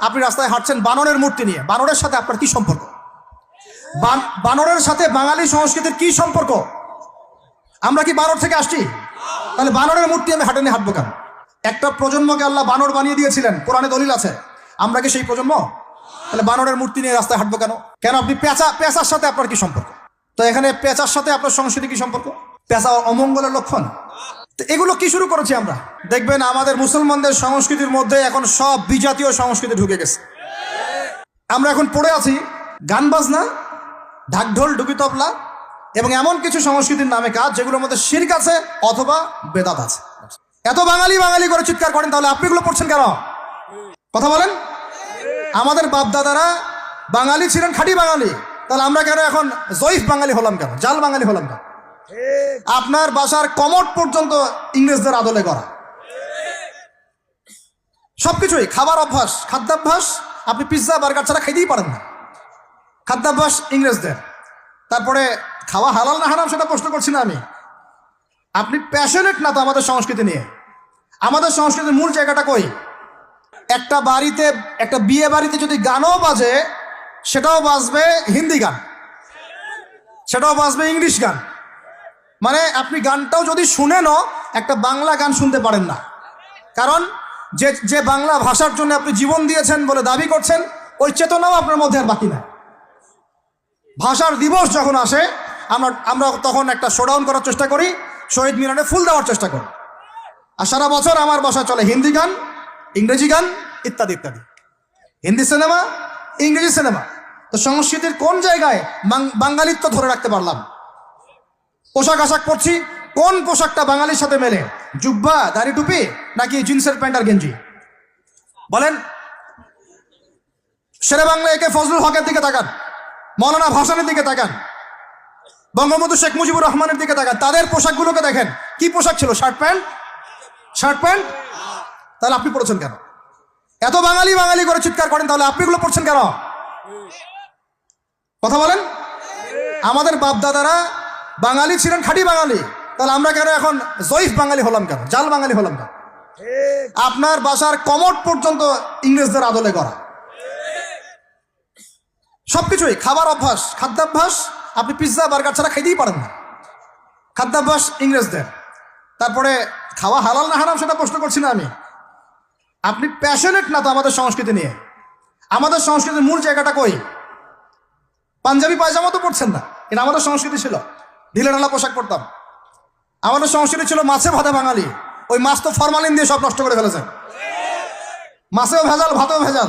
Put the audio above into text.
আপনি রাস্তায় হাঁটছেন বানরের মূর্তি নিয়ে। বানরের সাথে আপনার কি সম্পর্ক? বান- বানরের সাথে বাঙালি সংস্কৃতির কি সম্পর্ক? আমরা কি বানর থেকে আসছি? তাহলে বানরের মূর্তি আমি হাঁটে নিয়ে হাঁটবো কেন? একটা প্রজন্মকে আল্লাহ বানর বানিয়ে দিয়েছিলেন, কোরআনে দলিল আছে। আমরা কি সেই প্রজন্ম? তাহলে বানরের মূর্তি নিয়ে রাস্তায় হাঁটবো কেন? কেন আপনি পেঁচা পেঁচার সাথে আপনার কি সম্পর্ক? তো এখানে পেঁচার সাথে আপনার সংস্কৃতি কি সম্পর্ক? পেঁচা অমঙ্গলের লক্ষণ? তো এগুলো কি শুরু করেছি আমরা? দেখবেন আমাদের মুসলমানদের সংস্কৃতির মধ্যে এখন সব বিজাতীয় সংস্কৃতি ঢুকে গেছে। আমরা এখন পড়ে আছি গান বাজনা, ঢাকঢোল ডুকি তবলা এবং এমন কিছু সংস্কৃতির নামে কাজ যেগুলোর মধ্যে শির্ক আছে অথবা বেদাত আছে। এত বাঙালি বাঙালি করে চিৎকার করেন, তাহলে আপনি এগুলো পড়ছেন কেন? কথা বলেন। আমাদের বাপদাদারা বাঙালি ছিলেন খাঁটি বাঙালি, তাহলে আমরা কেন এখন জয়ীফ বাঙালি হলাম কেন? জাল বাঙালি হলাম কেন? আপনার বাসার কমট পর্যন্ত ইংরেজদের আদলে করা সবকিছুই, খাবার অভ্যাস, খাদ্যাভ্যাস, আপনি পিৎজা বার্গার ছাড়া খাইতেই পারেন না। খাদ্যাভ্যাস ইংরেজদের। তারপরে খাওয়া হালাল না হারাম সেটা প্রশ্ন করছি না আমি। আপনি প্যাশনেট না তো আমাদের সংস্কৃতি নিয়ে? আমাদের সংস্কৃতির মূল জায়গাটা কই? একটা বাড়িতে, একটা বিয়ে বাড়িতে যদি গানও বাজে, সেটাও বাজবে হিন্দি গান। সেটাও বাজবে ইংলিশ গান। মানে আপনি গানটাও যদি শুনেনও একটা বাংলা গান শুনতে পারেন না। কারণ যে যে বাংলা ভাষার জন্য আপনি জীবন দিয়েছেন বলে দাবি করছেন, ওই চেতনাও আপনার মধ্যে আর বাকি নাই। ভাষার দিবস যখন আসে, আমরা আমরা তখন একটা শোডাউন করার চেষ্টা করি, শহীদ মিনারে ফুল দেওয়ার চেষ্টা করি। আর সারা বছর আমার বাসায় চলে হিন্দি গান, ইংরেজি গান, ইত্যাদি ইত্যাদি। হিন্দি সিনেমা, ইংরেজি সিনেমা। তো সংস্কৃতির কোন জায়গায় বাঙালিত্ব ধরে রাখতে পারলাম? পোশাক আশাক পরছি। কোন পোশাকটা বাঙালির সাথে মেলে? জুব্বা, দাড়ি টুপি নাকি জিন্সের প্যান্ট আর গেঞ্জি? বলেন। শেরে বাংলা একে ফজলুল হকের দিকে তাকান। মৌলানা ভাসানের দিকে তাকান। বঙ্গবন্ধু শেখ মুজিবুর রহমানের দিকে তাকান। তাদের পোশাকগুলোকে দেখেন। কি পোশাক ছিল? Shirt pant? Shirt pant? তাহলে আপনি পড়েছেন কেন? এত বাঙালি বাঙালি করে চিৎকার করেন, তাহলে আপনি এগুলো পড়ছেন কেন? কথা বলেন। আমাদের বাপদাদারা বাঙালি ছিলেন খাঁটি বাঙালি। তাহলে আমরা কেন এখন জয়ীফ বাঙালি হলাম কেন? জাল বাঙালি হলাম কেন? আপনার বাসার কমট পর্যন্ত ইংরেজদের আদলে করা সবকিছুই, খাবার অভ্যাস, খাদ্যাভ্যাস, আপনি পিৎজা বার্গার ছাড়া খাইতেই পারেন না। খাদ্যাভ্যাস ইংরেজদের। তারপরে খাওয়া হালাল না হারাম সেটা প্রশ্ন করছি না আমি। আপনি প্যাশনেট না তো আমাদের সংস্কৃতি নিয়ে? আমাদের সংস্কৃতির মূল জায়গাটা কই? পাঞ্জাবি পায়জামা তো পড়ছেন না, এটা আমাদের সংস্কৃতি ছিল। ঢিলে ঢালা পোশাক পরতাম। আমাদের সংস্কৃতি ছিল মাছে ভাতে বাঙালি। ওই মাছ তো ফরমালিন দিয়ে সব নষ্ট করে ফেলেছে। মাছেও ভেজাল, ভাতেও ভেজাল।